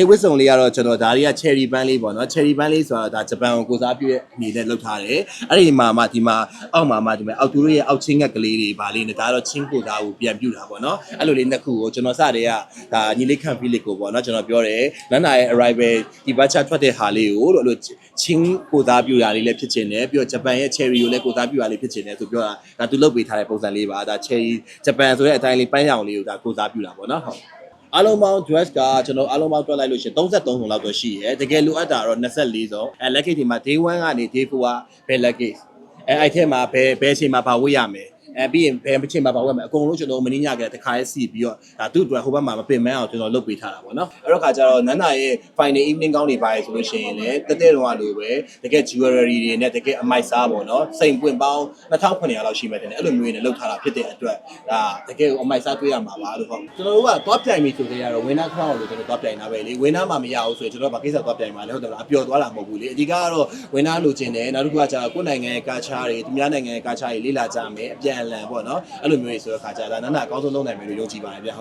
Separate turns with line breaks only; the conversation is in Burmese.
ဒီဝစ်စုံလေးကတော့ကျွန်တော်ဒါတွေက cherry bun လေးပေါ့နော် cherry bun လေးဆိုတာဒါဂျပန်ကိုကိုစားပြုတဲ့အနေနဲ့လုပ်ထားတယ်အဲ့ဒီမှာမှဒီမှာအောက်မှာမှဒီမှာအောက်သူတို့ရဲ့အောက်ချင်းငက်ကလေးတွေဗာလေးနဲ့ဒါကတော့ချင်းကိုစားကိုပြန်ပြူတာပေါ့နော်အဲ့လိုလေးနှစ်ခုကိုကျွန်တော်စတဲ့ကဒါညီလေးခံဖီလေးကိုပေါ့နော်ကျွန်တော်ပြောတယ်နန္နာရဲ့ arrival ဒီဘတ်ချထွက်တဲ့ဟာလေးကိုလို့အဲ့လိုချင်းကိုစားပြူတာလေးလည်းဖြစ်ချင်တယ်ပြီးတော့ဂျပန်ရဲ့ cherry ကိုလည်းကိုစားပြူတာလေးဖြစ်ချင်တယ်ဆိုပြောတာဒါသူလုပ်ပေးထားတဲ့ပုံစံလေးပါဒါ cherry ဂျပန်ဆိုတဲ့အတိုင်းလေးပန်းရောင်လေးကိုဒါကိုစားပြူတာပေါ့နော်ဟုတ် အားလုံးပေါင်း dress ကကျွန်တော်အားလုံးပေါင်းတွက်လိုက်လို့ရှိရင်33စုံလောက်တော့ရှိရဲတကယ်လိုအပ်တာတော့24စုံအဲ luggage ဒီမှာ day 1ကနေ day 4ကဘယ် luggage အဲအဲ့ထဲမှာဘယ်ဘယ်အချိန်မှာပါဝတ်ရမယ် အဲပြီးရင်ဘယ်အချိန်မှာပါဝတ်မယ်အကုန်လုံးကျွန်တော်မင်းညကတခါရဲစီပြီးတော့ဒါသူ့အတွက်ဟိုဘက်မှာမပင်မအောင်ကျွန်တော်လုပ်ပေးထားတာပေါ့နော်အဲ့တော့ခါကျတော့နန်းနာရဲ့ final evening ကောင်းတွေပါရဆိုလို့ရှိရင်လည်းတက်တဲ့တော့လိုပဲတကယ် jewelry တွေနဲ့တကယ်အမိုက်စားပေါ့နော်စိန်ပွင့်ပေါင်း2900လောက်ရှိမှတယ်အဲ့လိုမျိုးနဲ့လုပ်ထားတာဖြစ်တဲ့အတွက်ဒါတကယ်အမိုက်စားတွေ့ရမှာပါလို့ဟုတ်ကျွန်တော်တို့ကသွားပြိုင်ပြီဆိုတဲ့ကတော့ winner crown လို့ကျွန်တော်သွားပြိုင်တာပဲလေ winner မှမရဘူးဆိုရင်ကျွန်တော်ဘာကိစ္စသွားပြိုင်မှာလဲဟုတ်တယ်မလားအပျော်သွားတာမဟုတ်ဘူးလေအဓိကကတော့ winner လိုချင်တယ်နောက်တစ်ခုကကျတော့ကိုယ်နိုင်ငံရဲ့ကာချားတွေသူများနိုင်ငံရဲ့ကာချားတွေလေ့လာကြမယ်အပြန်အလှန်ပေါ့နော်အဲ့လိုမျိုးတွေဆိုတော့ခါကြတာနာနာအကောင်းဆုံးလုပ်နိုင်မယ်လို့ယုံကြည်ပါတယ်ဗျဟုတ်